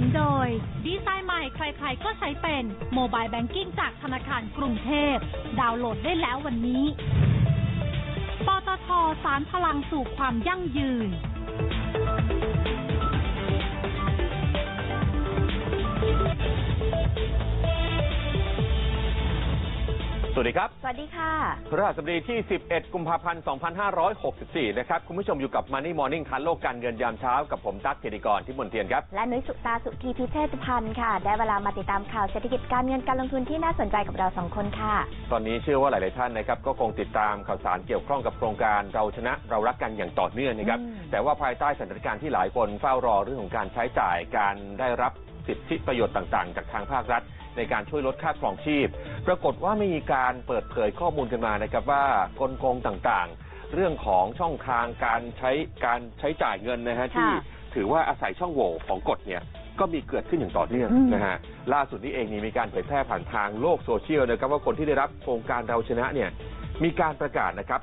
นโดย ดีไซน์ใหม่ใครๆ ก็ใช้เป็นโมบายแบงกิ้งจากธนาคารกรุงเทพ ดาวน์โหลดได้แล้ววันนี้ ปตทสารพลังสู่ความยั่งยืน สวัสดีครับ สวัสดีค่ะพฤหัสบดีที่ 11 กุมภาพันธ์ 2564 นะครับ คุณผู้ชมอยู่กับ Money Morning คันโลกการเงินยามเช้า กับผมตั๊กเจริกรที่มนเทียนครับ และนุ้ยสุตาสุธีพิเชษพันธ์ค่ะ ได้เวลามาติดตามข่าวเศรษฐกิจการเงินการลงทุนที่น่าสนใจกับเราสองคนค่ะ ตอนนี้เชื่อว่าหลาย ๆ ท่านนะครับก็คงติดตามข่าวสารเกี่ยวข้องกับโครงการเราชนะเรารักกันอย่างต่อเนื่องนะครับ อืม แต่ว่าภายใต้สถานการณ์ที่หลายคนเฝ้ารอเรื่องของการใช้จ่ายการได้รับ สิทธิประโยชน์ต่างๆ จากทางภาครัฐ ในการช่วยลดค่าครองชีพ ปรากฏว่ามีการเปิดเผยข้อมูลกันมานะครับว่ากลโกงต่างๆ เรื่องของช่องทางการใช้การใช้จ่ายเงินนะฮะที่ถือว่าอาศัยช่องโหว่ของกฎเนี่ยก็มีเกิดขึ้นอย่างต่อเนื่องอืมนะฮะล่าสุดนี้เองนี่มีการเผยแพร่ผ่านทางโลกโซเชียลนะครับว่าคนที่ได้รับโครงการเราชนะเนี่ยมีการประกาศนะครับ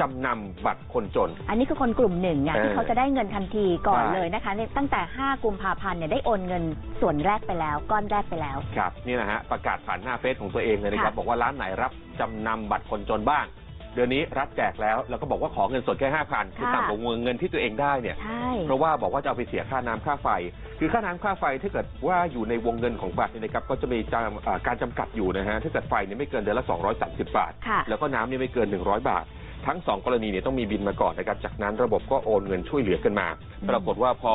จำนำบัตรคนจน อันนี้คือคนกลุ่มหนึ่งเนี่ยเออที่เขาจะได้เงินทันทีก่อนใช่เลยนะคะเนี่ยตั้งแต่ 5 กุมภาพันธ์เนี่ยได้โอนเงินส่วนแรกไปแล้ว ก้อนแรกไปแล้ว ครับนี่นะฮะประกาศผ่านหน้าเฟซของตัวเองเลยนะครับ ค่ะ บอกว่าร้านไหนรับจำนำบัตรคนจนบ้าง เดือนนี้รัฐแจกแล้วแล้วก็บอกว่าขอเงินสดแค่ห้าพันคือต่ำกว่าเงินที่ตัวเองได้เนี่ย ใช่ เพราะว่าบอกว่าจะเอาไปเสียค่าน้ำค่าไฟ คือค่าน้ำค่าไฟถ้าเกิดว่าอยู่ในวงเงินของบัตรเนี่ยนะครับก็จะมีจำอ่าการจำกัดอยู่นะฮะถ้าเกิดไฟเนี่ยไม่เกินเดือนละ 230 บาท ค่ะ แล้วก็น้ำเนี่ยไม่เกิน 100 บาท ทั้งสองกรณีเนี่ยต้องมีบินมาก่อนนะครับ จากนั้นระบบก็โอนเงินช่วยเหลือกันมาอืมปรากฏว่าพอ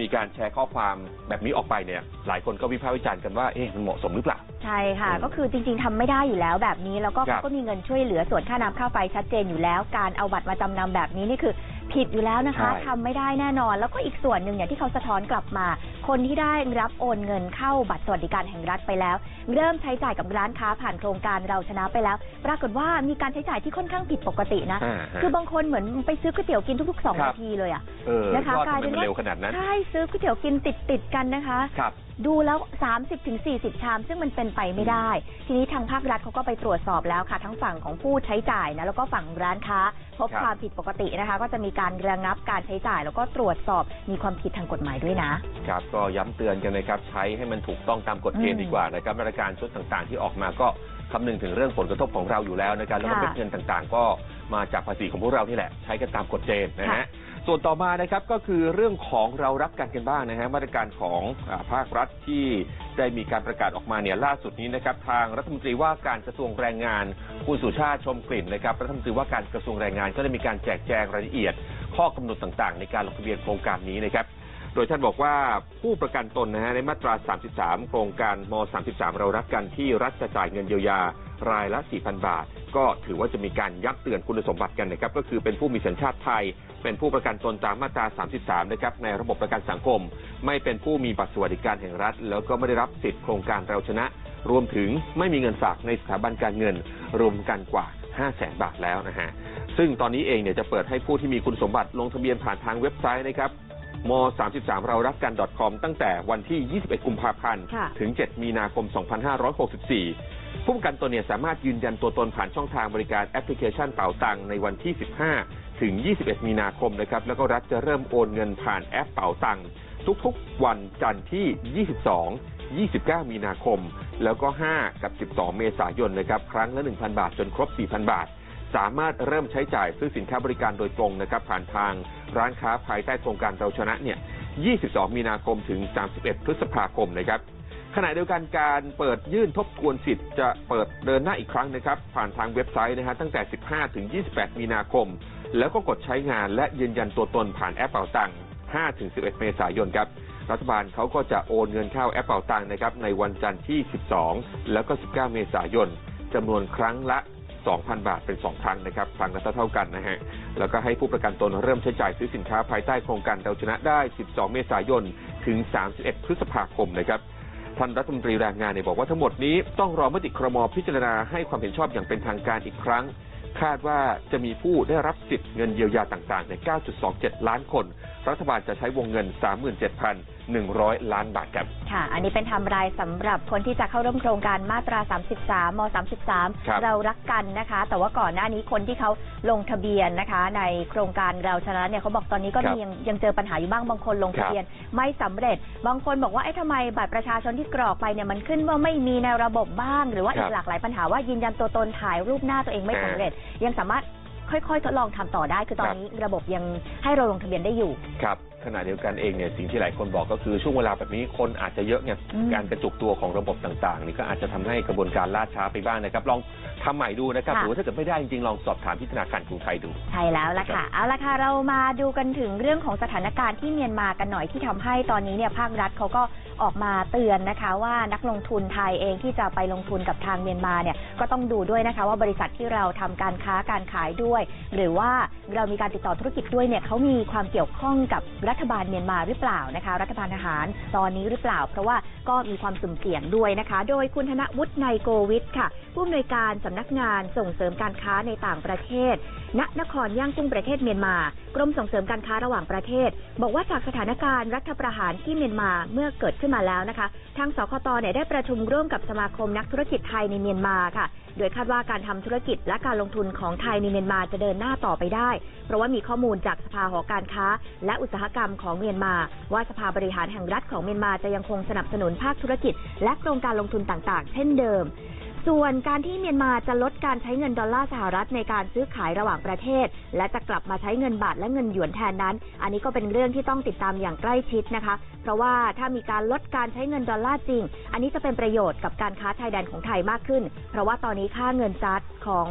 มีการแชร์ข้อความแบบนี้ออกไปเนี่ย หลายคนก็วิพากษ์วิจารณ์กันว่า เอ๊ะ มันเหมาะสมหรือเปล่า ใช่ค่ะอืมก็คือจริง ๆทำไม่ได้อยู่แล้วแบบนี้ แล้วก็ครับเขาก็มีเงินช่วยเหลือส่วนค่าน้ำค่าไฟชัดเจนอยู่แล้ว การเอาบัตรมาจำนำแบบนี้นี่คือ ผิดอยู่แล้วนะคะใช่ ทำไม่ได้แน่นอน แล้วก็อีกส่วนหนึ่งเนี่ยที่เขาสะท้อนกลับมา คนที่ได้รับโอนเงินเข้าบัตรสวัสดิการแห่งรัฐไปแล้ว เริ่มใช้จ่ายกับร้านค้าผ่านโครงการเราชนะไปแล้ว ปรากฏว่ามีการใช้จ่ายที่ค่อนข้างผิดปกตินะ อ่าฮะ คือบางคนเหมือนไปซื้อก๋วยเตี๋ยวกินทุกๆสองครับ นาทีเลยอะเออนะคะว่กลายทำไมเป็นมันว่า เร็วขนาดนั้น ใช่ซื้อก๋วยเตี๋ยวกินติดติดๆกันนะคะ ครับดูแล้ว 30-40ถึง40 ชาม ซึ่งมันเป็นไปไม่ได้ ทีนี้ทางภาครัฐเขาก็ไปตรวจสอบแล้วค่ะ ทั้งฝั่งของผู้ใช้จ่ายนะแล้วก็ฝั่งร้านค้า พบครับ ความผิดปกตินะคะ ก็จะมีการระงับการใช้จ่าย แล้วก็ตรวจสอบมีความผิดทางกฎหมายด้วยนะ ครับก็ย้ำเตือนกันนะครับ ใช้ให้มันถูกต้องตามกฎเกณฑ์อืมดีกว่านะครับมาตรการชุดต่างๆ ที่ออกมาก็คำนึงถึงเรื่องผลกระทบของเราอยู่แล้วนะครับแล้วก็ค่ะเม็ดเงินต่างๆ ก็มาจากภาษีของพวกเรานี่แหละ ใช้กันตามกฎเกณฑ์นะฮะค่ะ ส่วนต่อมานะครับก็คือเรื่องของเรารักกันกันบ้างนะฮะมาตรการของอาภาครัฐที่ได้มีการประกาศออกมาเนี่ยล่าสุดนี้นะครับทางรัฐมนตรีว่าการกระทรวงแรงงานคุณสุชาติชมกลิ่นนะครับรัฐมนตรีว่าการกระทรวงแรงงานก็ได้มีการแจกแจงรายละเอียด ข้อกำหนดต่างๆ ในการลงทะเบียนโครงการนี้นะครับ โดยท่านบอกว่าผู้ประกันตนนะฮะในมาตรา 33 โครงการม 33 เรารักกันที่รัฐจะจ่ายเงินเยียวยารายละ 4,000 บาท ก็ถือว่าจะมีการย้ำเตือนคุณสมบัติกันนะครับ ก็คือเป็นผู้มีสัญชาติไทย เป็นผู้ประกันตนตามมาตรา 33 นะครับ ในระบบประกันสังคม ไม่เป็นผู้มีบัตรสวัสดิการแห่งรัฐ แล้วก็ไม่ได้รับสิทธิโครงการเราชนะ รวมถึงไม่มีเงินฝากในสถาบันการเงิน รวมกันกว่า 500,000 บาทแล้วนะฮะ ซึ่งตอนนี้เองเนี่ยจะเปิดให้ผู้ที่มีคุณสมบัติลงทะเบียนผ่านทางเว็บไซต์นะครับม 33 เรารักกัน .com ตั้งแต่วันที่ 21 กุมภาพันธ์ค่ะถึง 7 มีนาคม 2564 ผู้ประกันตนเนี่ยสามารถยืนยันตัวตนผ่านช่องทางบริการแอปพลิเคชันเป๋าตังในวันที่ 15 ถึง 21 มีนาคมนะครับ แล้วก็รัฐจะเริ่มโอนเงินผ่านแอปเป๋าตังทุกๆ วันจันทร์ที่ 22 29 มีนาคม แล้วก็ 5 กับ 12 เมษายนนะครับ ครั้งละ 1,000 บาทจนครบ 4,000 บาท สามารถเริ่มใช้จ่ายซื้อสินค้าบริการโดยตรงนะครับ ผ่านทางร้านค้าภายใต้โครงการเราชนะเนี่ย 22 มีนาคมถึง 31 พฤษภาคมนะครับ ขณะเดียวกันการเปิดยื่นทบทวนสิทธิ์จะเปิดเดินหน้าอีกครั้งนะครับ ผ่านทางเว็บไซต์นะฮะตั้งแต่ 15 ถึง 28 มีนาคม แล้วก็กดใช้งานและยืนยันตัวตนผ่านแอปเป่าตัง5ถึง 11 เมษายนครับ รัฐบาลเขาก็จะโอนเงินเข้าแอปเป่าตังนะครับในวันจันทร์ที่ 12 แล้วก็ 19 เมษายนจำนวนครั้งละ 2,000 บาทเป็น 2 ครั้งนะครับ ครั้งละเท่ากันนะฮะ แล้วก็ให้ผู้ประกันตนเริ่มใช้จ่ายซื้อสินค้าภายใต้โครงการเราชนะได้ 12 เมษายน ถึง 31 พฤษภาคมนะครับ ท่านรัฐมนตรีแรงงานเนี่ยบอกว่าทั้งหมดนี้ต้องรอมติครมพิจารณาให้ความเห็นชอบอย่างเป็นทางการอีกครั้ง คาดว่าจะมีผู้ได้รับสิทธิ์เงินเยียวยาต่างๆ ใน 9.27 ล้านคน รัฐบาลจะใช้วงเงิน 37,000 100 ล้านบาทครับ ค่ะ อันนี้เป็นไทำรายสำหรับคนที่จะเข้าร่วมโครงการมาตรา 33 ม ครับ 33 เรารักกันนะคะ แต่ว่าก่อนหน้านี้คนที่เขาลงทะเบียนนะคะ ในโครงการเราชนะเนี่ยเขาบอกตอนนี้ก็ครับมียังยังเจอปัญหาอยู่บ้างบางคนลงครัทะบเบียนไม่สำเร็จ บางคนบอกว่าเอ๊ะทำไมบัตรประชาชนที่กรอกไปเนี่ยมันขึ้นว่าไม่มีในระบบบ้าง หรือว่าครัอีบกหลากหลายปัญหาว่ายืนยันตัวตนถ่ายรูปหน้าตัวเองไม่อ่าสำเร็จ ยังสามารถค่อยๆทดลองทำต่อได้ คือตอนครับนี้ระบบยังให้เราลงทะเบียนได้อยู่ ครับ ขณะเดียวกันเองเนี่ยสิ่งที่หลายคนบอกก็คือช่วงเวลาแบบนี้คนอาจจะเยอะไงอืมการกระจุกตัวของระบบต่างๆ นี่ก็อาจจะทำให้กระบวนการล่าช้าไปบ้างนะครับ ลองทำใหม่ดูนะครับค่ะหรือว่าถ้าเกิดไม่ได้จริงๆลองสอบถามที่ธนาคารกรุงไทยดู ใช่แล้วล่ะค่ะเอาละค่ะเรามาดูกันถึงเรื่องของสถานการณ์ที่เมียนมากันหน่อยที่ทำให้ตอนนี้เนี่ยภาครัฐเขาก็ออกมาเตือนนะคะว่านักลงทุนไทยเองที่จะไปลงทุนกับทางเมียนมาเนี่ยก็ต้องดูด้วยนะคะ ว่าบริษัทที่เราทำการค้าการขายด้วย หรือว่าเรามีการติดต่อธุรกิจด้วยเนี่ยเขามีความเกี่ยวข้องกับรัฐบาลเมียนมาหรือเปล่านะคะ รัฐบาลทหารตอนนี้หรือเปล่า เพราะว่าก็มีความสุ่มเสี่ยงด้วยนะคะ โดยคุณธนวุฒิไนยโกวิทค่ะ ผู้อำนวยการสำนักงานส่งเสริมการค้าในต่างประเทศ ณนครย่างกุ้งประเทศเมียนมา กรมส่งเสริมการค้าระหว่างประเทศ บอกว่าจากสถานการณ์รัฐประหารที่เมียนมาเมื่อเกิดขึ้นมาแล้วนะคะ ทางสคตเนี่ยได้ประชุมร่วมกับสมาคมนักธุรกิจไทยในเมียนมาค่ะ โดยคาดว่าการทำธุรกิจและการลงทุนของไทยในเมียนมาจะเดินหน้าต่อไปได้ เพราะว่ามีข้อมูลจากสภาหอการค้า และอุตสาหกรรมของเมียนมา ว่าสภาบริหารแห่งรัฐของเมียนมาจะยังคงสนับสนุนภาคธุรกิจ และโครงการลงทุนต่างๆ เช่นเดิม ส่วนการที่เมียนมาจะลดการใช้เงินดอลลาร์สหรัฐในการซื้อขายระหว่างประเทศ และจะกลับมาใช้เงินบาทและเงินหยวนแทนนั้น อันนี้ก็เป็นเรื่องที่ต้องติดตามอย่างใกล้ชิดนะคะ เพราะว่าถ้ามีการลดการใช้เงินดอลลาร์จริง อันนี้จะเป็นประโยชน์กับการค้าชายแดนของไทยมากขึ้น เพราะว่าตอนนี้ค่าเงินซัดของ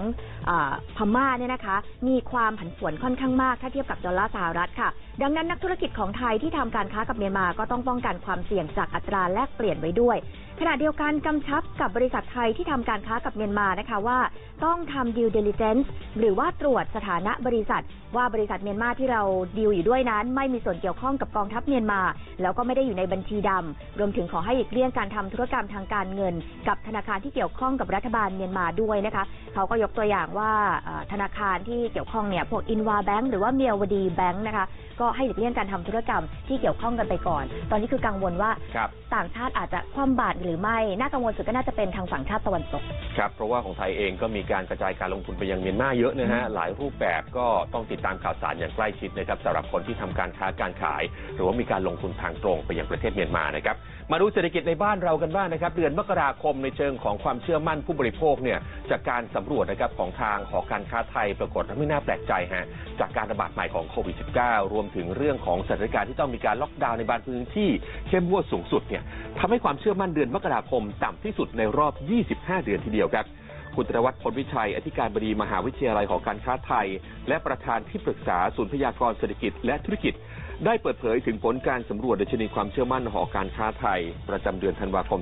อพม่าเนี่ยนะคะ มีความผันผวนค่อนข้างมากถ้าเทียบกับดอลลาร์สหรัฐค่ะ ดังนั้นนักธุรกิจของไทยที่ทำการค้ากับเมียนมาก็ต้องป้องกันความเสี่ยงจากอัตราแลกเปลี่ยนไว้ด้วย ขณะเดียวกันกำชับกับบริษัทไทยที่ทำการค้ากับเมียนมานะคะว่า ต้องทำ due diligence หรือว่าตรวจสถานะบริษัท ว่าบริษัทเมียนมาที่เราดีลอยู่ด้วยนั้น ไม่มีส่วนเกี่ยวข้องกับกองทัพเมียนมา แล้วก็ไม่ได้อยู่ในบัญชีดำรวมถึงขอให้หลีกเลี่ยงการทำธุรกรรมทางการเงิน กับธนาคารที่เกี่ยวข้องกับรัฐบาลเมียนมาด้วยนะคะเขาก็ยกตัวอย่างว่าเอ่อธนาคารที่เกี่ยวข้องเนี่ยพวกอินวาแบงก์หรือว่าเมียวดีแบงก์นะคะก็ให้หลีกเลี่ยงการทำธุรกรรมที่เกี่ยวข้องกันไปก่อน ตอนนี้คือกังวลว่าครับต่างชาติอาจจะคว่ำบาตรหรือไม่น่ากังวลสุดก็น่าจะเป็นทางฝั่งชาติตะวันตก ครับ เพราะว่าของไทยเองก็มีการกระจายการลงทุนไปยังเมียนมาเยอะนะฮะ หลายรูปแบบก็ต้องติดตามข่าวสารอย่างใกล้ชิดนะครับสำหรับคนที่ทำการค้าการขาย หรือว่ามีการลงทุนทางตรงไปยังประเทศเมียนมานะครับ มาดูเศรษฐกิจในบ้านเรากันบ้างนะครับ เดือนมกราคมในเชิงของความเชื่อมั่นผู้บริโภคเนี่ยจากการสำรวจนะครับของทางหอการค้าไทยปรากฏว่าไม่น่าแปลกใจฮะจากการระบาดใหม่ของโควิด -19 รวมถึงเรื่องของสถานการณ์ที่ต้องมีการล็อกดาวน์ในบางพื้นที่เข้มงวดสูงสุดเนี่ยทำให้ความเชื่อมั่นเดือนมกราคมต่ำที่สุดในรอบ 25 เดือนทีเดียวครับ คุณธนวัฒน์พลวิชัย อธิการบดีมหาวิทยาลัยหอการค้าไทย และประธานที่ปรึกษาศูนย์พยากรเศรษฐกิจและธุรกิจ ได้เปิดเผยถึงผลการสำรวจดัชนีความเชื่อมั่นหอการค้าไทย ประจำเดือนธันวาคม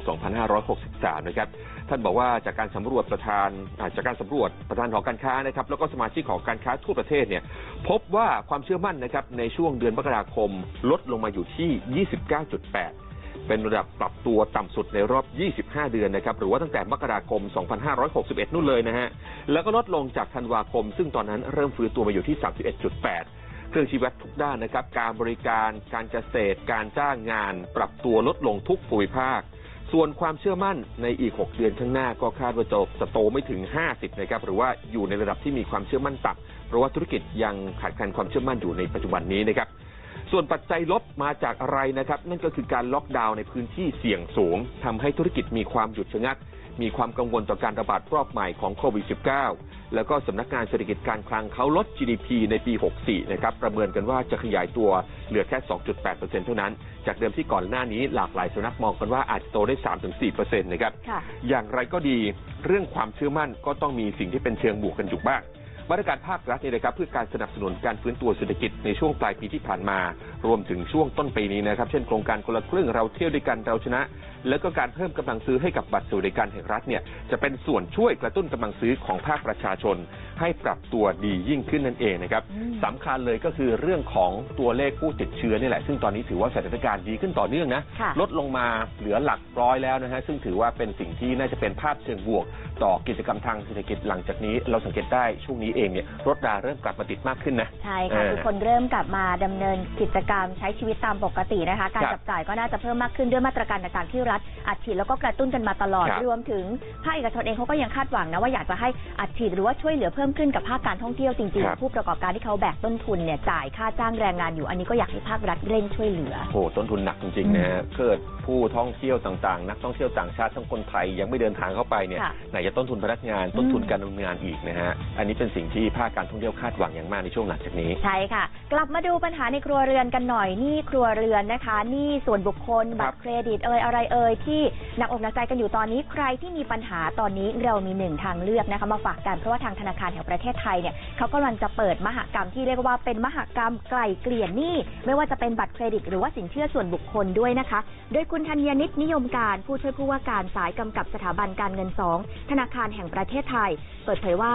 2563 นะครับ ท่านบอกว่าจากการสำรวจประธานจากการสำรวจประธานหอการค้านะครับ แล้วก็สมาชิกหอการค้าทั่วประเทศเนี่ย พบว่าความเชื่อมั่นนะครับในช่วงเดือนมกราคมลดลงมาอยู่ที่ 29.8 เป็นระดับปรับตัวต่ำสุดในรอบ 25 เดือนนะครับ หรือว่าตั้งแต่มกราคม 2561 นู่นเลยนะฮะ แล้วก็ลดลงจากธันวาคม ซึ่งตอนนั้นเริ่มฟื้นตัวมาอยู่ที่ 31.8 เครื่องชีวัดทุกด้านนะครับ การบริการ การเกษตร การจ้างงาน ปรับตัวลดลงทุกภูมิภาค ส่วนความเชื่อมั่นในอีก 6 เดือนข้างหน้าก็คาดว่าจะจะโตไม่ถึง 50 นะครับ หรือว่าอยู่ในระดับที่มีความเชื่อมั่นต่ำ เพราะว่าธุรกิจยังขาดแคลนความเชื่อมั่นอยู่ในปัจจุบันนี้นะครับ ส่วนปัจจัยลบมาจากอะไรนะครับ นั่นก็คือการล็อกดาวน์ในพื้นที่เสี่ยงสูงทำให้ธุรกิจมีความหยุดชะงัก มีความกังวลต่อการระบาดรอบใหม่ของโควิด -19 แล้วก็สำนักงานเศรษฐกิจการคลังเขาลด GDP ในปี 64 นะครับ ประเมินกันว่าจะขยายตัวเหลือแค่ 2.8%เท่านั้น จากเดิมที่ก่อนหน้านี้หลากหลายสำนักมองกันว่าอาจจะโตได้ 3-4%นะครับค่ะอย่างไรก็ดีเรื่องความเชื่อมั่นก็ต้องมีสิ่งที่เป็นเชิงบวกกันอยู่บ้าง มาตรการภาครัฐเนี่ยนะครับเพื่อการสนับสนุนการฟื้นตัวเศรษฐกิจในช่วงปลายปีที่ผ่านมา รวมถึงช่วงต้นปีนี้นะครับ เช่นโครงการคนละครึ่งเราเที่ยวด้วยกันเราชนะ แล้วก็การเพิ่มกำลังซื้อให้กับบัตรสวัสดิการแห่งรัฐเนี่ยจะเป็นส่วนช่วยกระตุ้นกำลังซื้อของภาคประชาชน ให้ปรับตัวดียิ่งขึ้นนั่นเองนะครับอืมสำคัญเลยก็คือเรื่องของตัวเลขผู้ติดเชื้อนี่แหละ ซึ่งตอนนี้ถือว่าสถานการณ์ดีขึ้นต่อเนื่องนะค่ะ ลดลงมาเหลือหลักร้อยแล้วนะฮะซึ่งถือว่าเป็นสิ่งที่น่าจะเป็นภาพเชิงบวก ต่อกิจกรรมทางเศรษฐกิจหลังจากนี้ เราสังเกตได้ช่วงนี้เองเนี่ยรถราเริ่มกลับมาติดมากขึ้นนะ ใช่ค่ะเออทุกคนเริ่มกลับมาดำเนินกิจกรรมใช้ชีวิตตามปกตินะคะ การครับ จับจ่ายก็น่าจะเพิ่มมากขึ้นด้วยมาตรการต่างๆที่รัฐอัดฉีดแล้วก็กระตุ้นกันมาตลอด ครับ รวมถึงภาคเอกชนเองเขาก็ยังคาดหวังนะว่าอยากจะให้อัดฉีดหรือว่าช่วยเหลือเพิ่มขึ้นกับภาคการท่องเที่ยวจริงครับ ๆ ผู้ประกอบการที่เขาแบกต้นทุนเนี่ยจ่ายค่าจ้างแรงงานอยู่ อันนี้ก็อยากให้ภาครัฐเร่งช่วยเหลือ โอ้โหต้นทุนหนักจริงๆนะฮะเกิดผู้ท่องเที่ยวต่างๆ นักท่องเที่ยวต่างชาติทั้งคนไทยยังไม่เดินทางเข้าไปเนี่ยค่ะไหนจะต้นทุนพนักงานต้นทุนอืม การดำเนินงานอีกนะฮะอันนี้เป็นสิ่งที่ภาคการท่องเที่ยวคาดหวังอย่างมากในช่วงหลังจากนี้ ใช่ค่ะ กลับมาดูปัญหาในครัวเรือนกันหน่อยหนี่ครัวเรือนนะคะหนี่ส่วนบุคคล บัตรเครดิตเอ่ยอะไรเอ่ยที่หนักอกหนักใจกันอยู่ตอนนี้ใครที่มีปัญหาตอนนี้เรามีหนึ่งทางเลือกนะคะมาฝากกันเพราะว่าทางธนาคารแห่งประเทศไทยเนี่ยเขากำลังจะเปิดมหกรรมที่เรียกว่าเป็นมหกรรมไกล่เกลี่ยหนี้ไม่ว่าจะเป็นบัตรเครดิต หรือว่าสินเชื่อส่วนบุคคลด้วยนะคะ โดยคุณธัญนิตนิยมการผู้ช่วยผู้ว่าการสายกำกับสถาบันการเงินสองธนาคารแห่งประเทศไทย เปิดเผยว่า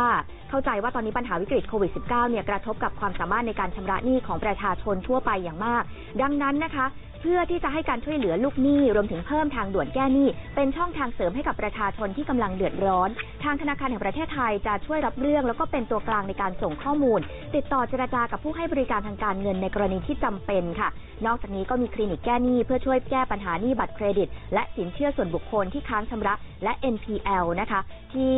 เข้าใจว่าตอนนี้ปัญหาวิกฤตโควิด -19 เนี่ยกระทบกับความสามารถในการชำระหนี้ของประชาชนทั่วไปอย่างมาก ดังนั้นนะคะ พื่อที่จะให้การช่วยเหลือลูกหนี้รวมถึงเพิ่มทางด่วนแก้หนี้เป็นช่องทางเสริมให้กับประชาชนที่กำลังเดือดร้อน ทางธนาคารแห่งประเทศไทยจะช่วยรับเรื่อง แล้วก็เป็นตัวกลางในการส่งข้อมูล ติดต่อเจรจากับผู้ให้บริการทางการเงินในกรณีที่จำเป็นค่ะ นอกจากนี้ก็มีคลินิกแก้หนี้เพื่อช่วยแก้ปัญหาหนี้บัตรเครดิต และสินเชื่อส่วนบุคคลที่ค้างชำระ และ NPL นะคะ ที่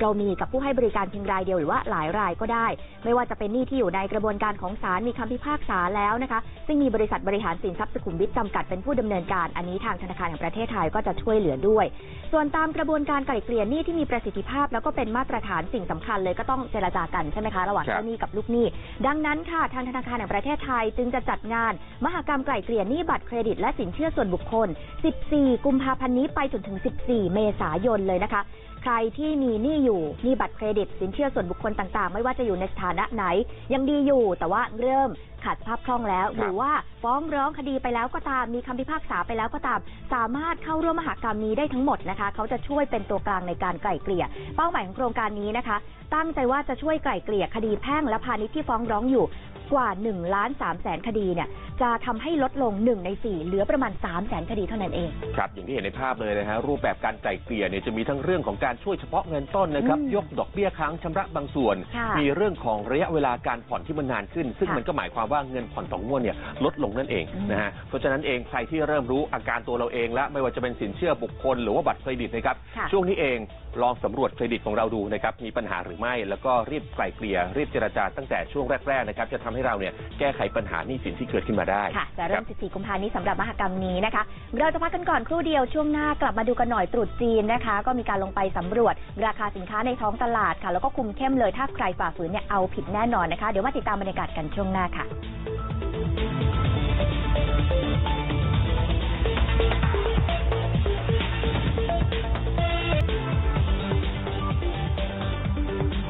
เรามีกับผู้ให้บริการเพียงรายเดียวหรือว่าหลายรายก็ได้ ไม่ว่าจะเป็นหนี้ที่อยู่ในกระบวนการของศาลมีคำพิพากษาแล้วนะคะ ซึ่งมีบริษัทบริหารสินทรัพย์สุขุมวิทจำกัดเป็นผู้ดำเนินการ อันนี้ทางธนาคารแห่งประเทศไทยก็จะช่วยเหลือด้วย ส่วนตามกระบวนการไกล่เกลี่ยหนี้ที่มีประสิทธิภาพ แล้วก็เป็นมาตรฐานสิ่งสำคัญเลยก็ต้องเจรจากันใช่ไหมคะระหว่างเจ้าหนี้กับลูกหนี้ ดังนั้นค่ะทางธนาคารแห่งประเทศไทยจึงจะจัดงาน มหกรรมไกล่เกลี่ยหนี้บัตรเครดิตและสินเชื่อส่วนบุคคล 14 กุมภาพันธ์นี้ไปจนถึง 14 เมษายนเลยนะคะ ครที่มีหนี้อยู่หนี้บัตรเครดิต สินเชื่อส่วนบุคคลต่างๆ ไม่ว่าจะอยู่ในสถานะไหน ยังดีอยู่ แต่ว่าเริ่มขาดสภาพคล่องแล้วครับหรือว่าฟ้องร้องคดีไปแล้วก็ตามมีคำพิพากษาไปแล้วก็ตาม สามารถเข้าร่วมมหากรรมนี้ได้ทั้งหมดนะคะ เขาจะช่วยเป็นตัวกลางในการไกล่เกลี่ย เป้าหมายของโครงการนี้นะคะ ตั้งใจว่าจะช่วยไกล่เกลี่ยคดีแพ่งและพาณิชย์ที่ฟ้องร้องอยู่กว่า1ล้าน3แสนคดีเนี่ย จะทำให้ลดลง 1 ใน 4 เหลือประมาณ3แสนคดีเท่านั้นเอง ครับ อย่างที่เห็นในภาพเลยนะฮะรูปแบบการไกล่เกลี่ยเนี่ยจะมีทั้งเรื่องของการช่วยเฉพาะเงินต้นนะครับอืมยกดอกเบี้ยค้างชำระบางส่วน ค่ะมีเรื่องของระยะเวลาการผ่อนที่มันนานขึ้น ซึ่งค่ะมันก็หมายความว่าเงินผ่อนต่องวดเนี่ยลดลงนั่นเองอืม นะฮะเพราะฉะนั้นเองใครที่เริ่มรู้อาการตัวเราเองแล้วไม่ว่าจะเป็นสินเชื่อบุคคล หรือว่าบัตรเครดิตนะครับ ค่ะ ช่วงนี้เองลองสำรวจเครดิตของเราดูนะครับมีปัญหาหรือไม่ แล้วก็รีบไกล่เกลี่ยรีบเจรจาตั้งแต่ช่วงแรกๆนะครับจะทำให้เราเนี่ยแก้ไขปัญหาหนี้สินที่เกิดขึ้นมาได้ค่ะจะเริ่มคบ14 กุมภาพันธ์นี้สำหรับมหกรรมนี้นะคะ เราจะพักกันก่อนครู่เดียวช่วงหน้ากลับมาดูกันหน่อยตรุษจีนนะคะ ก็มีการลงไปสำรวจ ราคาสินค้าในท้องตลาดค่ะ แล้วก็คุมเข้มเลยถ้าใครฝ่าฝืนเนี่ยเอาผิดแน่นอนนะคะ เดี๋ยวมาติดตามบรรยากาศกันช่วงหน้าค่ะ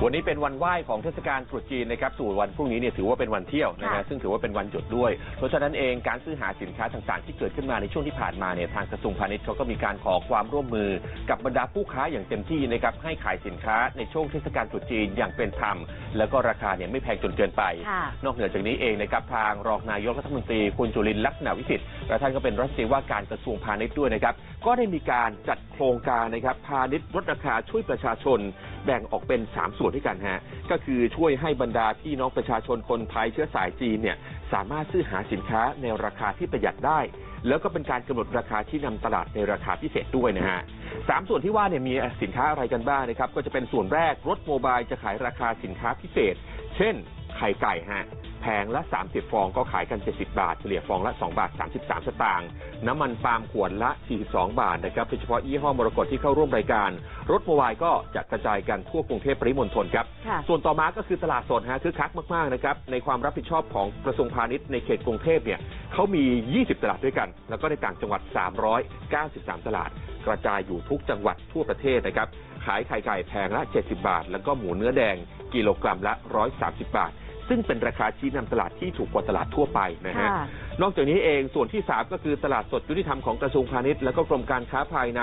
วันนี้เป็นวันไหว้ของเทศกาลตรุษจีนนะครับสู่วันพรุ่งนี้เนี่ยถือว่าเป็นวันเที่ยวนะฮะค่ะ ซึ่งถือว่าเป็นวันหยุดด้วย เพราะฉะนั้นเองการซื้อหาสินค้าต่างๆ ที่เกิดขึ้นมาในช่วงที่ผ่านมาเนี่ยทางกระทรวงพาณิชย์เขาก็มีการขอความร่วมมือกับบรรดาผู้ค้าอย่างเต็มที่นะครับให้ขายสินค้าในช่วงเทศกาลตรุษจีนอย่างเป็นธรรม แล้วก็ราคาเนี่ยไม่แพงจนเกินไป ค่ะนอกเหนือจากนี้เองนะครับทางรองนายกรัฐมนตรีคุณจุลินทร์ลักษณะวิสิทธิ์และท่านก็เป็นรัฐมนตรีว่าการกระทรวงพาณิชย์ด้วยนะครับ ก็ได้มีการจัดโครงการนะครับพาณิชย์ลดราคาช่วยประชาชน แบ่งออกเป็น 3 ส่วนด้วยกันฮะก็คือช่วยให้บรรดาพี่น้องประชาชนคนไทยเชื้อสายจีนเนี่ยสามารถซื้อหาสินค้าในราคาที่ประหยัดได้ แล้วก็เป็นการกำหนดราคาที่นำตลาดในราคาพิเศษด้วยนะฮะสามส่วนที่ว่าเนี่ยมีสินค้าอะไรกันบ้างนะครับ ก็จะเป็นส่วนแรกรถโมบายจะขายราคาสินค้าพิเศษ เช่นไข่ไก่ฮะ ผงละ 30 ฟองก็ขายกัน 70 บาท เฉลี่ยฟองละ 2 บาท 33 สตางค์ น้ำมันปาล์มขวดละ 42 บาทนะครับโดยเฉพาะยี่ห้อมรกตที่เข้าร่วมรายการ รถโมบายก็จะกระจายกันทั่วกรุงเทพปริมณฑลครับค่ะส่วนต่อมาก็คือตลาดสดฮะคึกคักมากๆนะครับ ในความรับผิดชอบของกระทรวงพาณิชย์ในเขตกรุงเทพเนี่ยเขามี 20 ตลาดด้วยกัน แล้วก็ในต่างจังหวัด 393 ตลาด กระจายอยู่ทุกจังหวัดทั่วประเทศนะครับ ขายไข่ไก่แพงละ 70 บาท แล้วก็หมูเนื้อแดงกิโลกรัมละ 130 บาท ซึ่งเป็นราคาชี้นำตลาดที่ถูกกว่าตลาดทั่วไปนะฮะ ค่ะ นอกจากนี้เองส่วนที่ 3 ก็คือตลาดสดยุติธรรมของกระทรวงพาณิชย์และก็กรมการค้าภายใน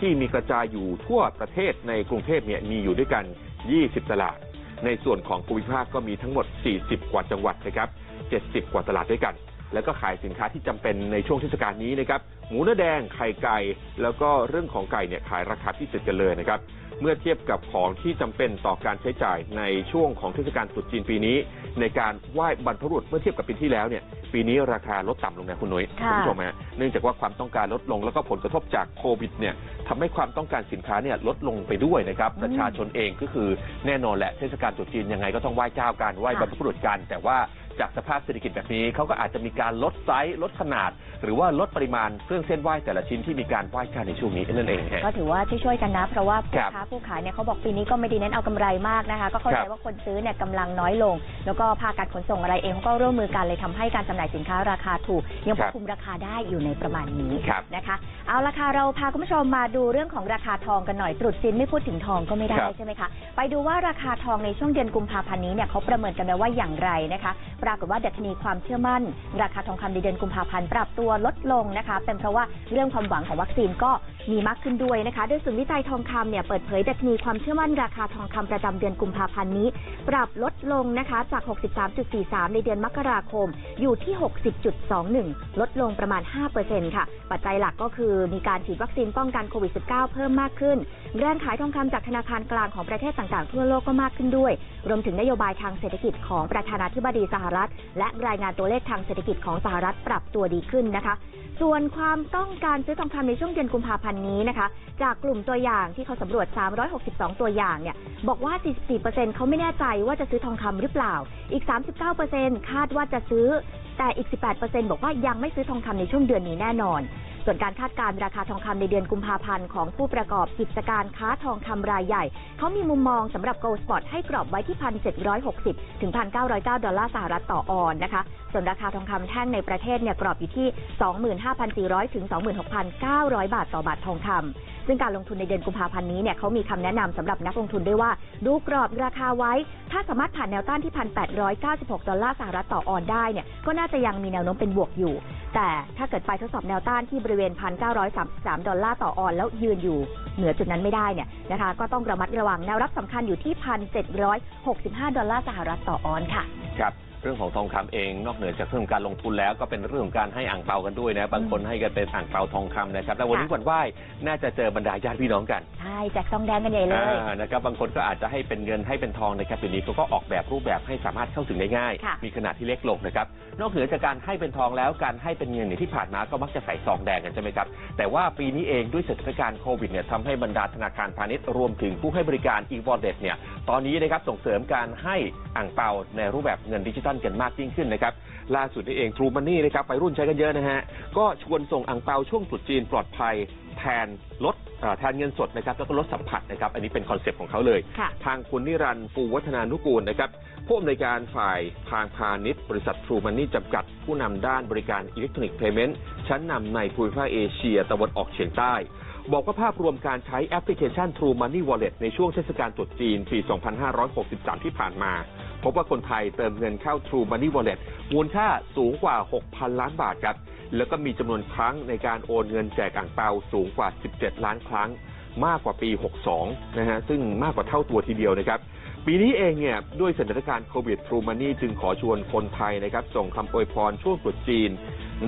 ที่มีกระจายอยู่ทั่วประเทศในกรุงเทพเนี่ยมีอยู่ด้วยกัน 20 ตลาด ในส่วนของภูมิภาคก็มีทั้งหมด 40 กว่าจังหวัดนะครับ 70 กว่าตลาดด้วยกัน แล้วก็ขายสินค้าที่จำเป็นในช่วงเทศกาลนี้นะครับหมูเนื้อแดงไข่ไก่แล้วก็เรื่องของไก่เนี่ยขายราคาพิเศษกันเลยนะครับ เมื่อเทียบกับของที่จำเป็นต่อการใช้จ่ายในช่วงของเทศกาลตรุษจีนปีนี้ ในการไหว้บรรพบุรุษเมื่อเทียบกับปีที่แล้วเนี่ยปีนี้ราคาลดต่ำลงนะคุณนุ้ยค่ะณผู้ชมฮะเนื่องจากว่าความต้องการลดลงแล้วก็ผลกระทบจากโควิดเนี่ยทำให้ความต้องการสินค้าเนี่ยลดลงไปด้วยนะครับอืมประชาชนเองก็คือแน่นอนแหละเทศกาลตรุษจีนยังไงก็ต้องไหว้เจ้ากันไหว้ค่ะบรรพบุรุษกันแต่ว่าจากสภาพเศรษฐกิจแบบนี้เขาก็อาจจะมีการลดไซส์ลดขนาด หรือว่าลดปริมาณเครื่องเส้นไหว้แต่ละชิ้นที่มีการไหว้กันในช่วงนี้นั่นเองฮะ ก็ถือว่าช่วยๆกันนะ เพราะว่าผู้ครับค้าผู้ขายเนี่ยเขาบอกปีนี้ก็ไม่ได้เน้นเอากำไรมากนะคะ ก็เข้าใจครับว่าคนซื้อเนี่ยกำลังน้อยลง แล้วก็ภาคการขนส่งอะไรเองเขาก็ร่วมมือกันเลยทำให้การจำหน่ายสินค้าราคาถูก ยังพอคุมราคาได้อยู่ในประมาณนี้ครับ นะคะ เอาละค่ะเราพาคุณผู้ชมมาดูเรื่องของราคาทองกันหน่อยตรุษจีนไม่พูดถึงทองก็ไม่ได้ครับ ใช่ไหมคะไปดูว่าราคาทองในช่วงเดือนกุมภาพันธ์นี้เนี่ยเขาประเมินกันไว้ว่าอย่างไรนะคะปรากฏว่าดัชนีความเชื่อมั่น ราคาทองคำในเดือนกุมภาพันธ์ปรับตัวลดลงนะคะ เป็นเพราะว่าเรื่องความหวังของวัคซีนก็มีมากขึ้นด้วยนะคะโดยศูนย์วิจัยทองคำเนี่ยเปิดเผยดัชนีความเชื่อมั่นราคาทองคำประจำเดือนกุมภาพันธ์นี้ ปรับลดลงนะคะจาก 63.43 ในเดือนมกราคม อยู่ที่ 60.21 ลดลงประมาณ 5%ค่ะ ปัจจัยหลักก็คือมีการฉีดวัคซีนป้องกันโควิด -19 เพิ่มมากขึ้นแรงขายทองคำจากธนาคารกลางของประเทศต่างๆ ทั่วโลกก็มากขึ้นด้วย รวมถึงนโยบายทางเศรษฐกิจของประธานาธิบดีสหรัฐ และรายงานตัวเลขทางเศรษฐกิจของสหรัฐปรับตัวดีขึ้นนะคะ ส่วนความต้องการซื้อทองคำในช่วงเดือนกุมภาพันธ์นี้นะคะ จากกลุ่มตัวอย่างที่เขาสำรวจ 362 ตัวอย่างเนี่ยบอกว่า 44%เขาไม่แน่ใจว่าจะซื้อทองคำหรือเปล่า อีก 39%คาดว่าจะซื้อแต่อีก 18%บอกว่ายังไม่ซื้อทองคำในช่วงเดือนนี้แน่นอน ส่วนการคาดการณ์ราคาทองคำในเดือนกุมภาพันธ์ของผู้ประกอบกิจการค้าทองคำรายใหญ่ เขามีมุมมองสำหรับ Gold Spot ให้กรอบไว้ที่1,760ถึง1,909ดอลลาร์สหรัฐต่อออนนะคะ ส่วนราคาทองคำแท่งในประเทศเนี่ยกรอบอยู่ที่25,400ถึง26,900บาทต่อบาททองคำซึ่งการลงทุนในเดือนกุมภาพันธ์นี้เนี่ยเขามีคำแนะนำสำหรับนักลงทุนด้วยว่า ดูกรอบราคาไว้ ถ้าสามารถผ่านแนวต้านที่1,896ดอลลาร์สหรัฐต่อออนได้เนี่ยก็น่าจะยังมีแนวโน้มเป็นบวกอยู่ แต่ถ้าเกิดไปทดสอบแนวต้านที่บริเวณ 1,933 ดอลลาร์ต่อออนแล้วยืนอยู่เหนือจุดนั้นไม่ได้เนี่ยนะคะ ก็ต้องระมัดระวังแนวรับสำคัญอยู่ที่ 1,765 ดอลลาร์สหรัฐต่อออนค่ะ ครับ เรื่องของทองคำเองนอกเหนือจากเรื่องของการลงทุนแล้วก็เป็นเรื่องของการให้อ่างเปากันด้วยนะบางคนให้กันเป็นอ่างเปาทองคำนะครับแล้ววันนี้วันไหว้น่าจะเจอบรรดาญาติพี่น้องกันใช่แจกซองแดงกันใหญ่เลยอ่านะครับบางคนก็อาจจะให้เป็นเงินให้เป็นทองนะครับเดี๋ยวนี้เขาก็ออกแบบรูปแบบให้สามารถเข้าถึงได้ง่ายค่ะมีขนาดที่เล็กลงนะครับนอกเหนือจากการให้เป็นทองแล้วการให้เป็นเงินเนี่ยที่ผ่านมาก็มักจะใส่ซองแดงกันใช่ไหมครับแต่ว่าปีนี้เองด้วยสถานการณ์โควิดเนี่ยทำให้บรรดาธนาคารพาณิชย์รวมถึงผู้ให้บริการ e-wallet เนี่ยตอนนี้นะครับส่งเสริมการให้อ่างเปาในรูปแบบเงินดิจิทัลกันมากยิ่งขึ้นนะครับ ล่าสุดนี่เอง True Money นะครับไปรุ่นใช้กันเยอะนะฮะ ก็ชวนส่งอ่างเปาช่วงตรุษจีนปลอดภัยแทนลดเอ่อแทนเงินสดนะครับแล้วก็ลดสัมผัสนะครับ อันนี้เป็นคอนเซปต์ของเขาเลยค่ะทางคุณนิรันดร์ฟูวัฒนานุกูลนะครับผู้อำนวยการฝ่ายทางพาณิชย์บริษัท True Money จำกัดผู้นำด้านบริการอิเล็กทรอนิกส์เพย์เมนต์ชั้นนำในภูมิภาคเอเชียตะวันออกเฉียงใต้ บอกว่าภาพรวมการใช้แอปพลิเคชัน True Money Wallet ในช่วงเทศกาลตรุษจีนปี 2563 ที่ผ่านมา พบว่าคนไทยเติมเงินเข้า True Money Wallet มูลค่าสูงกว่า 6,000 ล้านบาทครับ แล้วก็มีจำนวนครั้งในการโอนเงินแจกอ่างเปาสูงกว่า 17 ล้านครั้ง มากกว่าปี 62 นะฮะ ซึ่งมากกว่าเท่าตัวทีเดียวนะครับ ปีนี้เองเนี่ย ด้วยสถานการณ์โควิด True Money จึงขอชวนคนไทยนะครับ ส่งคำอวยพรช่วงตรุษจีน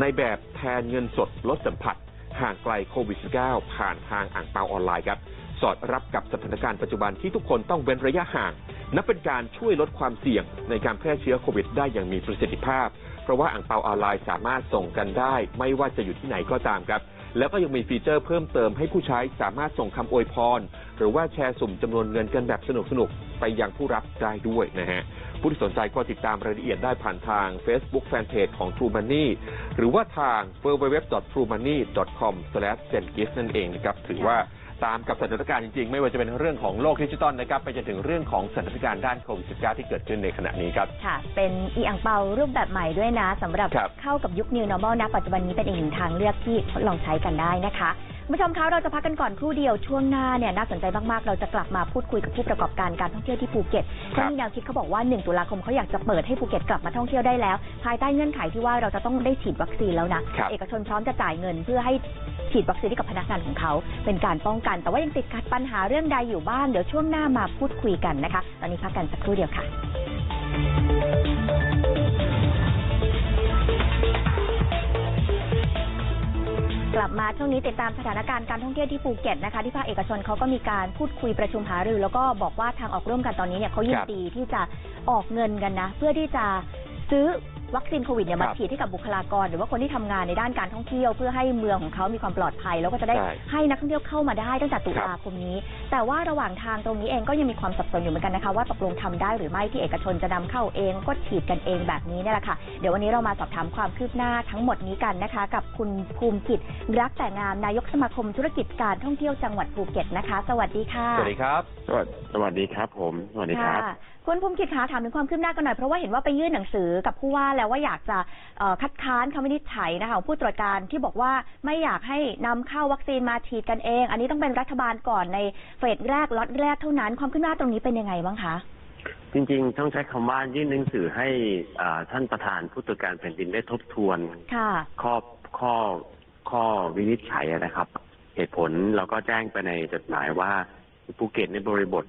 ในแบบแทนเงินสดลดสัมผัสห่างไกลโควิด -19 ผ่านทางอ่างเปาออนไลน์ครับ สอดรับกับสถานการณ์ปัจจุบันที่ทุกคนต้องเว้นระยะห่าง นับเป็นการช่วยลดความเสี่ยงในการแพร่เชื้อโควิดได้อย่างมีประสิทธิภาพ เพราะว่าอ่างเปาออนไลน์สามารถส่งกันได้ ไม่ว่าจะอยู่ที่ไหนก็ตามครับ แล้วก็ยังมีฟีเจอร์เพิ่มเติมให้ผู้ใช้สามารถส่งคำอวยพร หรือว่าแชร์สุ่มจำนวนเงินกันแบบสนุกๆไปยังผู้รับได้ด้วยนะฮะ ผู้ที่สนใจก็ติดตามรายละเอียดได้ผ่านทาง Facebook Fanpage ของ True Money หรือว่าทาง www.truemoney.com/zengift นั่นเองนะครับถือว่า ตามกับสถานการณ์จริง ๆ ไม่ว่าจะเป็นเรื่องของโลกดิจิตอลนะครับไปจนถึงเรื่องของสถานการณ์ด้านโควิด -19 ที่เกิดขึ้นในขณะนี้ครับ ค่ะ เป็นอีอังเปารูปแบบใหม่ด้วยนะสำหรับครับ เข้ากับยุค New Normal นะปัจจุบันนี้เป็นอีกหนึ่งทางเลือกที่ทดลองใช้กันได้นะคะคุณ ผู้ชมคะเราจะพักกันก่อนครู่เดียวช่วงหน้าเนี่ยน่าสนใจมากๆ เราจะกลับมาพูดคุยกับผู้ประกอบการการท่องเที่ยวที่ภูเก็ตครัเขาบมีแนวคิดเขาบอกว่า 1 ตุลาคมเขาอยากจะเปิดให้ภูเก็ตกลับมาท่องเที่ยวได้แล้ว ภายใต้เงื่อนไขที่ว่าเราจะต้องได้ฉีดวัคซีนแล้วนะครับเอกชนพร้อมจะจ่ายเงินเพื่อให้ฉีดวัคซีนให้กับพนักงานของเขา เป็นการป้องกัน แต่ว่ายังติดขัดปัญหาเรื่องใดอยู่บ้างเดี๋ยวช่วงหน้ามาพูดคุยกันนะคะ ตอนนี้พักกันสักครู่เดียวค่ะ กลับมาช่วงนี้ติดตามสถานการณ์การท่องเที่ยวที่ภูเก็ตนะคะที่ภาคเอกชนเขาก็มีการพูดคุยประชุมหารือ แล้วก็บอกว่าทางออกร่วมกันตอนนี้เนี่ยเขายินดีที่จะออกเงินกันนะ เพื่อที่จะซื้อวัคซีนโควิดเนี่ยมาครับฉีดให้กับบุคลากร หรือว่าคนที่ทำงานในด้านการท่องเที่ยว เพื่อให้เมืองของเขามีความปลอดภัย แล้วก็จะได้ใช่ให้นักท่องเที่ยวเข้ามาได้ตั้งแต่ตุลาคมนี้ แต่ว่าระหว่างทางตรงนี้เองก็ยังมีความสับสนอยู่เหมือนกันนะคะว่าตกลงทำได้หรือไม่ที่เอกชนจะนำเข้าเองก็ฉีดกันเองแบบนี้เนี่ยแหละค่ะเดี๋ยววันนี้เรามาสอบถามความคืบหน้าทั้งหมดนี้กันนะคะ กับคุณภูมิกิจรักแต่งามนายกสมาคมธุรกิจการท่องเที่ยวจังหวัดภูเก็ตนะคะ สวัสดีค่ะ สวัสดีครับ สวัสสวัสดีครับผม สวัสดีครับค่ะคุณภูมิกิจคะถามถึงความคืบหน้ากันหน่อยเพราะว่าเห็นว่าไปยื่นหนังสือกับผู้ว่าแล้วว่าอยากจะเอ่อคัดค้านคำวินิจฉัยนะคะของผู้ตรวจการที่บอกว่าไม่อยากให้นำเข้าวัคซีนมาฉีดกันเอง อันนี้ต้องเป็นรัฐบาลก่อนในเฟสแรกล็อตแรกเท่านั้น ความคืบหน้าตรงนี้เป็นยังไงบ้างคะจริงๆ ต้องใช้คำว่ายื่นหนังสือให้อ่าท่านประธานผู้ตรวจการแผ่นดินได้ทบทวนค่ะข้อข้อข้อวินิจฉัยนะครับ เหตุผลเราก็แจ้งไปในจดหมายว่าภูเก็ตในบริบท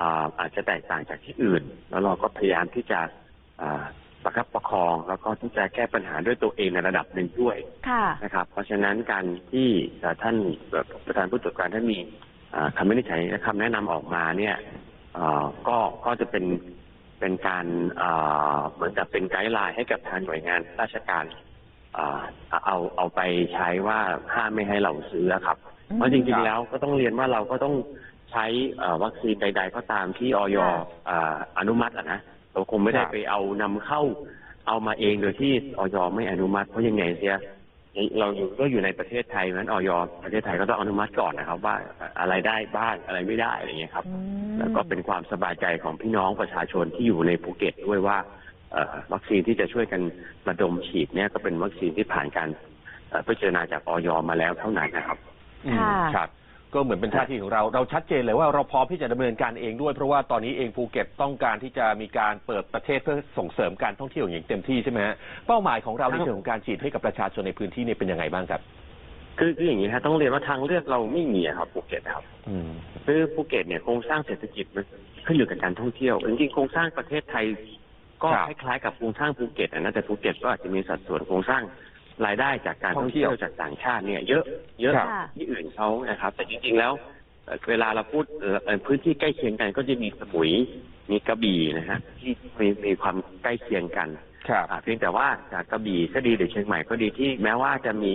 อ่าอาจจะแตกต่างจากที่อื่น แล้วเราก็พยายามที่จะอ่า ประคับประคอง แล้วก็ที่จะแก้ปัญหาด้วยตัวเองในระดับหนึ่งด้วยค่ะ นะครับ เพราะฉะนั้นการที่เอ่อท่านแบบประธานผู้ตรวจการท่านมีอ่าคำวินิจฉัยและคำแนะนำออกมาเนี่ยเอ่อก็ก็จะเป็นเป็นการเอ่อเหมือนกับเป็นไกด์ไลน์ให้กับทางหน่วยงานราชการอ่าเอาเอาไปใช้ว่าห้ามไม่ให้เราซื้อครับ อืม เพราะจคริรังบๆแล้วก็ต้องเรียนว่าเราก็ต้องใช้เอ่อวัคซีนใด ๆ ก็ตามที่ออยค่ะอ่าอนุมัติอะนะ เราคงไม่ได้ครับไปเอานำเข้า เอามาเองโดยที่ออยไม่อนุมัติเพราะยังไงเสียเราอยู่ก็อยู่ในประเทศไทยนั้นออยประเทศไทยก็ต้องอนุมัติก่อนนะครับ ว่าอะไรได้บ้างอะไรไม่ได้อะไรเงี้ยครับ อืมแล้วก็เป็นความสบายใจของพี่น้องประชาชนที่อยู่ในภูเก็ตด้วยว่าเอ่อวัคซีนที่จะช่วยกันระดมฉีดเนี่ยก็เป็นวัคซีนที่ผ่านการเอ่อพิจารณาจากออยมาแล้วเท่านั้นนะครับ อืมค่ะ ครับ ก็เหมือนเป็นท่าทีของเราเราชัดเจนเลยว่าเราพร้อมที่จะดำเนินการเองด้วย เพราะว่าตอนนี้เองภูเก็ตต้องการที่จะมีการเปิดประเทศเพื่อส่งเสริมการท่องเที่ยวอย่างเต็มที่ใช่ไหมฮะเป้าหมายของเราในเรื่องของการฉีดให้กับประชาชนในพื้นที่เนี่ยเป็นยังไงบ้างครับ คือคืออย่างนี้ฮะต้องเรียนว่าทางเลือกเราไม่มีอะครับภูเก็ตนะครับ อืม คือภูเก็ตเนี่ยโครงสร้างเศรษฐกิจมันขึ้นอยู่กับการท่องเที่ยวจริงๆโครงสร้างประเทศไทย ก็ครับคล้ายๆกับโครงสร้างภูเก็ตอะนะแต่ภูเก็ตก็อาจจะมีสัดส่วนโครงสร้าง รายได้จากการท่องเที่ยวจากต่างชาติเนี่ย เยอะเยอะครับกว่าที่อื่นเขานะครับ แต่จริงๆแล้วเอ่อเวลาเราพูดเอ่อเอ่อพื้นที่ใกล้เคียงกันก็จะมีสมุยมีกระบี่นะฮะที่มีมีความใกล้เคียงกันครับอ่าเพียงแต่ว่าจากกระบี่ก็ดีหรือเชียงใหม่ก็ดีที่แม้ว่าจะมี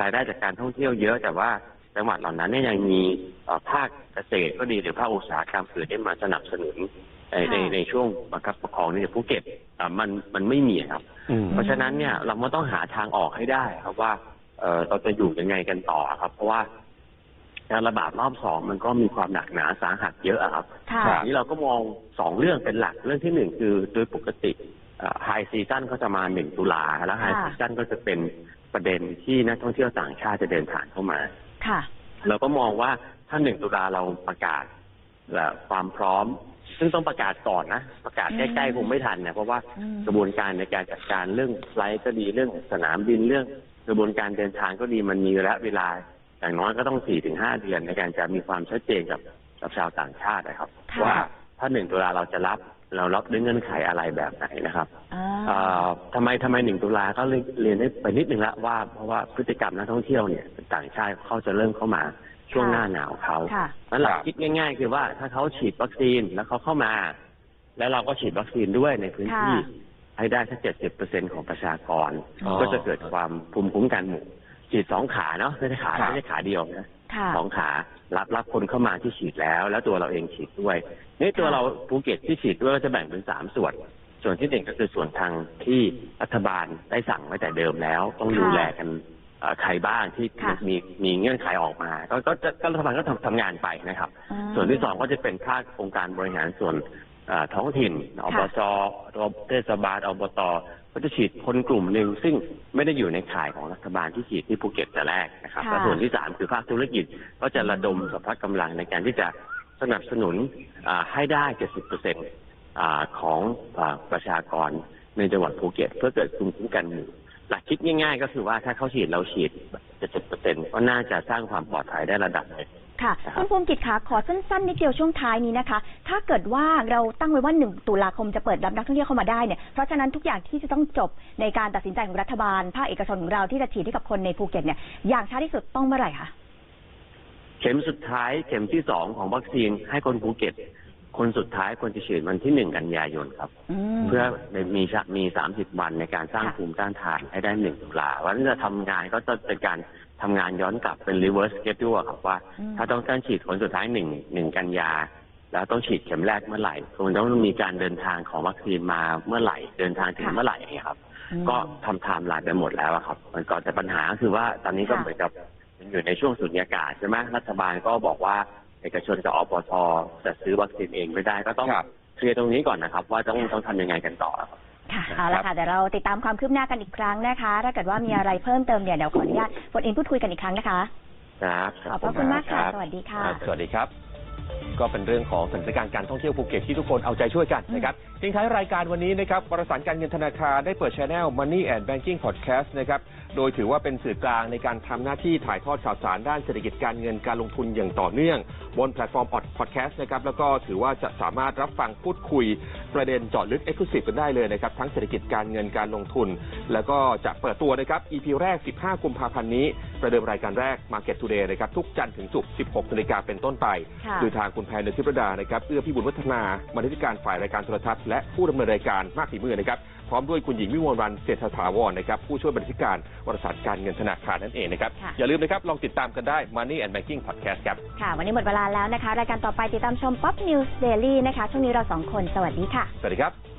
รายได้จากการท่องเที่ยวเยอะ แต่ว่าจังหวัดเหล่านั้นเนี่ยยังมีเอ่อภาคเกษตรก็ดีหรือภาคอุตสาหกรรมอื่นได้มาสนับสนุน ในในค่ะในช่วงประคับประคองในภูเก็ตอ่ามันมันไม่มีครับ อืม เพราะฉะนั้นเนี่ยเราก็ต้องหาทางออกให้ได้ครับว่าเออเราจะอยู่ยังไงกันต่อครับ เพราะว่าการระบาดรอบสองมันก็มีความหนักหนาสาหัสเยอะอะครับ ค่ะครับทีนี้เราก็มองสองเรื่องเป็นหลักเรื่องที่หนึ่งคือโดยปกติไฮซีซั่นก็จะมาหนึ่งตุลาแล้วไฮค่ะ ซีซั่นก็จะเป็นประเด็นที่นักท่องเที่ยวต่างชาติจะเดินผ่านเข้ามา ค่ะ เราก็มองว่าถ้าหนึ่งตุลาเราประกาศและความพร้อม ซึ่งต้องประกาศก่อนนะ ประกาศใกล้ๆคงไม่ทันนะเพราะว่าอืมกระบวนการในการจัดการเรื่องไฟลท์ก็ดีเรื่องสนามบินเรื่อง กระบวนการเดินทางก็ดีมันมีระยะเวลาอย่างน้อยก็ต้องสี่ถึงห้าเดือนในการจะมีความชัดเจนกับกับชาวต่างชาตินะครับ ค่ะ ว่าถ้าหนึ่งตุลาเราจะรับเรารับด้วยเงื่อนไขอะไรแบบไหนนะครับ อ่า เอ่อทำไมทำไมหนึ่งตุลาก็เลยเรียนได้ไปนิดนึงละว่าเพราะว่าพฤติกรรมนักท่องเที่ยวเนี่ยต่างชาติเขาจะเริ่มเข้ามา ช่วงหน้าหนาวเขาค่ะแล้วหลักครับคิดง่าย ๆ คือว่าถ้าเขาฉีดวัคซีนแล้วเขาเข้ามา แล้วเราก็ฉีดวัคซีนด้วยในพื้นที่ค่ะให้ได้สักเจ็ดสิบเปอร์เซ็นของประชากร อ๋อ ก็จะเกิดความภูมิคุ้มกันหมู่ฉีดสองขาเนาะไม่ใช่ขาครับ ไม่ใช่ขาเดียวนะค่ะ สองขารับรับคนเข้ามาที่ฉีดแล้ว แล้วตัวเราเองฉีดด้วยนี่ตัวค่ะเราภูเก็ตที่ฉีดด้วยก็จะแบ่งเป็นสามส่วน ส่วนที่หนึ่งก็คือส่วนทางที่รัฐบาลได้สั่งไว้แต่เดิมแล้ว ต้องดูแลกันเอ่อ ใครบ้างที่ค่ะมีมีเงื่อนไขออกมา ก็ก็จะก็รัฐบาลก็ทำทำงานไปนะครับอ่าส่วนที่สองก็จะเป็นภาคองค์การบริหารส่วนเอ่าท้องถิ่นอบจเทศบาลอบตก็จะฉีดคนกลุ่มหนึ่งซึ่งไม่ได้อยู่ในข่ายของรัฐบาลที่ฉีดที่ภูเก็ตแต่แรกนะครับค่ะและส่วนที่สามคือภาคธุรกิจก็จะระดมสรรพกำลังในการที่จะสนับสนุนอ่าให้ได้ 70เปอร์เซ็นของอาประชากรในจังหวัดภูเก็ต เพื่อเกิดภูมิคุ้มกันหมู่ หลักคิดง่าย ๆ ก็คือว่าถ้าเขาฉีดเราฉีด70เปอร์เซ็นก็น่าจะสร้างความปลอดภัยได้ระดับหนึ่ง ค่ะนะครับ คุณภูมิกิจคะขอสั้นๆนิดเดียวช่วงท้ายนี้นะคะ ถ้าเกิดว่าเราตั้งไว้ว่าหนึ่งตุลาคมจะเปิดรับนักท่องเที่ยวเข้ามาได้เนี่ยเพราะฉะนั้นทุกอย่างที่จะต้องจบในการตัดสินใจของรัฐบาลภาคเอกชนของเราที่จะฉีดให้กับคนในภูเก็ตเนี่ยอย่างช้าที่สุดต้องเมื่อไหร่คะ เข็มสุดท้ายเข็มที่สองของวัคซีนให้คนภูเก็ต คนสุดท้ายควรจะฉีดวันที่หนึ่งกันยายนครับ อืม เพื่อมีชะมีสามสิบวันในการสร้างค่ะ ภูมิต้านทานให้ได้หนึ่งตุลาวันนี้จะทำงานก็จะเป็นการทำงานย้อนกลับเป็น reverse schedule อะครับว่าอืมถ้าต้องการฉีดคนสุดท้ายหนึ่งหนึ่งกันยา แล้วต้องฉีดเข็มแรกเมื่อไหร่คงต้องมีการเดินทางของวัคซีนมาเมื่อไหร่ เดินทางถึงเมื่อไหร่อย่างเงี้ยครับ อืม ก็ทำไทม์ไลน์ไปหมดแล้วอะครับ มันก็แต่ปัญหาคือว่าตอนนี้ก็ค่ะ เหมือนกับมันอยู่ในช่วงสุญญากาศใช่ไหมรัฐบาลก็บอกว่า เอกชนกับอปทจะซื้อวัคซีนเองไม่ได้ก็ต้องครับ เคลียร์ตรงนี้ก่อนนะครับ ว่าต้องต้องทำยังไงกันต่อครับ ค่ะเอาละค่ะเดี๋ยวเราติดตามความคืบหน้ากันอีกครั้งนะคะ ถ้าเกิดว่ามีอะไรเพิ่มเติมเนี่ยเดี๋ยวขออนุญาตบทอินพูดคุยกันอีกครั้งนะคะ ครับขอบพระคุณมากค่ะรับสวัสดีค่ะ สวัสดีครับ ก็เป็นเรื่องของสถานการณ์การท่องเที่ยวภูเก็ตที่ทุกคนเอาใจช่วยกันนะครับทิ้งท้ายรายการวันนี้นะครับบริษัทการเงินธนาคารได้เปิดช anel Money and Banking Podcast นะครับ โดยถือว่าเป็นสื่อกลางในการทำหน้าที่ถ่ายทอดข่าวสารด้านเศรษฐกิจการเงินการลงทุนอย่างต่อเนื่อง บนแพลตฟอร์มพอดแคสต์นะครับ แล้วก็ถือว่าจะสามารถรับฟังพูดคุย ประเด็นเจาะลึก e x c l u s i v e กันได้เลยนะครับ ทั้งเศรษฐกิจการเงินการลงทุน แล้วก็จะเปิดตัวนะครับ EP แรก 15 กุมภาพันธ์นี้ ประเดิมรายการแรก Market Today นะครับทุกจันทร์ถึงศุกร์ 16นาฬิกาเป็นต้นไปค่ะโดยทางคุณแพนเดชิรดานะครับเอื้อพิบูลวัฒนาบรรณาธิการฝ่ายรายการโทรทัศน์และผู้ดำเนินรายการมากฝีมือนะครับพร้อมด้วยคุณหญิงวิมลวันเศรษฐถาวรนะครับผู้ช่วยบรรณาธิการบริษัทการเงินธนาคารนั่นเองนะครับค่ะอย่าลืมนะครับลองติดตามกันได้ Money and Banking Podcast ครับค่ะ วันนี้หมดเวลาแล้วนะคะ รายการต่อไปติดตามชม Pop News Daily นะคะช่วงนี้เราสองคนสวัสดีค่ะ สวัสดีครับ